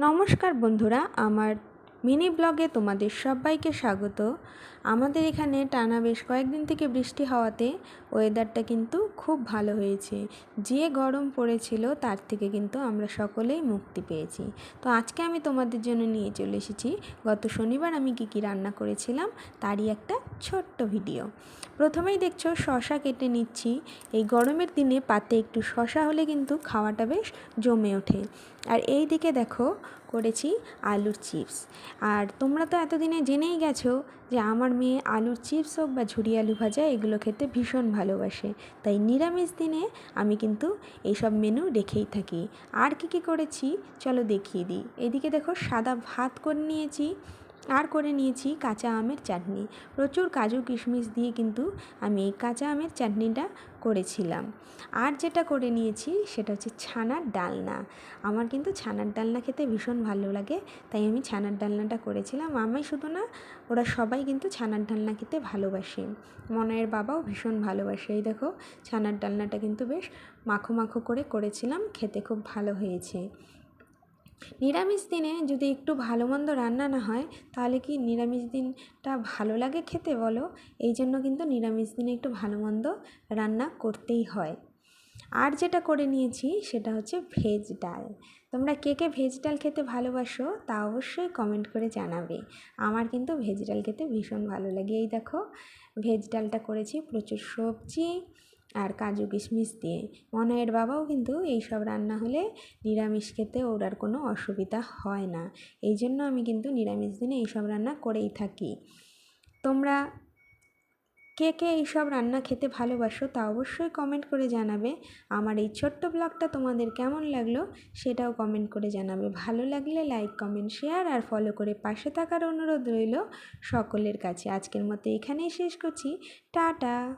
নমস্কার বন্ধুরা, আমার মিনি ব্লগে তোমাদের সবাইকে স্বাগত। আমাদের এখানে টানা বেশ কয়েকদিন থেকে বৃষ্টি হওয়াতে ওয়েদারটা কিন্তু খুব ভালো হয়েছে। যে গরম পড়েছিল তার থেকে কিন্তু আমরা সকলেই মুক্তি পেয়েছি। তো আজকে আমি তোমাদের জন্য নিয়ে চলে এসেছি। গত শনিবার আমি কী কী রান্না করেছিলাম, তারই একটা ছোট্ট ভিডিও। প্রথমেই দেখছ শশা কেটে নিচ্ছি। এই গরমের দিনে পাতে একটু শশা হলে কিন্তু খাওয়াটা বেশ জমে ওঠে। আর এই দিকে দেখো করেছি আলুর চিপস। আর তোমরা তো এতদিনে জেনেই গেছো যে আমার মেয়ে আলুর চিপস হোক বা ঝুড়ি আলু ভাজা, এগুলো খেতে ভীষণ ভালোবাসে। তাই নিরামিষ দিনে আমি কিন্তু এইসব মেনু রেখেই থাকি। আর কী কী করেছি? চলো দেখিয়ে দিই। এদিকে দেখো সাদা ভাত করে নিয়েছি। আর করে নিয়েছি কাঁচা আমের চাটনি। প্রচুর কাজু কিশমিশ দিয়ে কিন্তু আমি এই কাঁচা আমের চাটনিটা করেছিলাম। আর যেটা করে নিয়েছি সেটা হচ্ছে ছানার ডালনা। আমার কিন্তু ছানার ডালনা খেতে ভীষণ ভালো লাগে, তাই আমি ছানার ডালনাটা করেছিলাম। আমি শুধু না, ওরা সবাই কিন্তু ছানার ডালনা খেতে ভালোবাসে। মনয়ের বাবাও ভীষণ ভালোবাসে। এই দেখো, ছানার ডালনাটা কিন্তু বেশ মাখো মাখো করে করেছিলাম, খেতে খুব ভালো হয়েছে। নিরামিষ দিনে যদি একটু ভালো মন্দ রান্না না হয়, তাহলে কি নিরামিষ দিনটা ভালো লাগে খেতে বলো? এই জন্য কিন্তু নিরামিষ দিনে একটু ভালো মন্দ রান্না করতেই হয়। আর যেটা করে নিয়েছি, সেটা হচ্ছে ভেজ ডাল। তোমরা কে কে ভেজ ডাল খেতে ভালোবাসো, তা অবশ্যই কমেন্ট করে জানাবে। আমার কিন্তু ভেজ ডাল খেতে ভীষণ ভালো লাগে। এই দেখো, ভেজ ডালটা করেছি প্রচুর সবজি আর কাজু কিশমিশ দিয়ে। মনয়ের বাবাও কিন্তু এই সব রান্না হলে নিরামিষ খেতে ওর আর কোনো অসুবিধা হয় না। এই জন্য আমি কিন্তু নিরামিষ দিনে এইসব রান্না করেই থাকি। তোমরা কে কে এইসব রান্না খেতে ভালোবাসো তা অবশ্যই কমেন্ট করে জানাবে। আমার এই ছোট্ট ব্লগটা তোমাদের কেমন লাগল সেটাও কমেন্ট করে জানাবে। ভালো লাগলে লাইক কমেন্ট শেয়ার আর ফলো করে পাশে থাকার অনুরোধ রইল সকলের কাছে। আজকের মতো এখানেই শেষ করছি। টাটা!